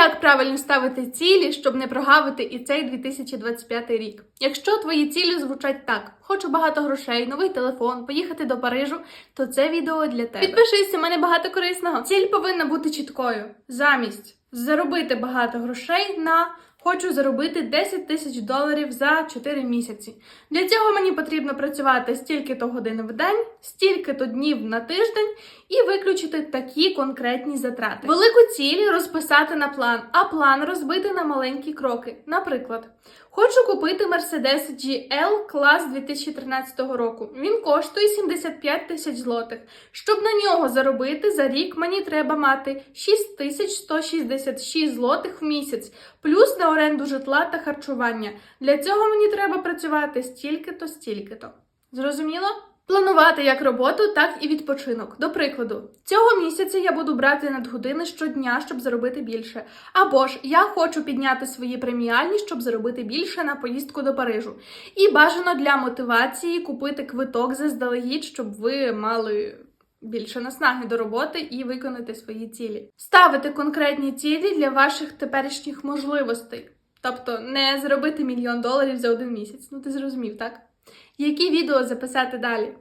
Як правильно ставити цілі, щоб не прогавити і цей 2025 рік? Якщо твої цілі звучать так: хочу багато грошей, новий телефон, поїхати до Парижу, то це відео для тебе. Підпишися, в мене багато корисного. Ціль повинна бути чіткою. Замість заробити багато грошей на хочу заробити 10 тисяч доларів за 4 місяці. Для цього мені потрібно працювати стільки-то годин в день, стільки-то днів на тиждень і виключити такі конкретні затрати. Велику ціль розписати на план, а план розбити на маленькі кроки. Наприклад, хочу купити Mercedes GL клас 2013 року. Він коштує 75 тисяч злотих. Щоб на нього заробити за рік, мені треба мати 6166 злотих в місяць, плюс на оренду житла та харчування. Для цього мені треба працювати стільки-то, стільки-то. Зрозуміло? Планувати як роботу, так і відпочинок. До прикладу, цього місяця я буду брати надгодини щодня, щоб заробити більше. Або ж я хочу підняти свої преміальні, щоб заробити більше на поїздку до Парижу. І бажано для мотивації купити квиток заздалегідь, щоб ви мали більше наснаги до роботи і виконати свої цілі. Ставити конкретні цілі для ваших теперішніх можливостей. Тобто не зробити мільйон доларів за один місяць. Ну ти зрозумів, так? Які відео записати далі?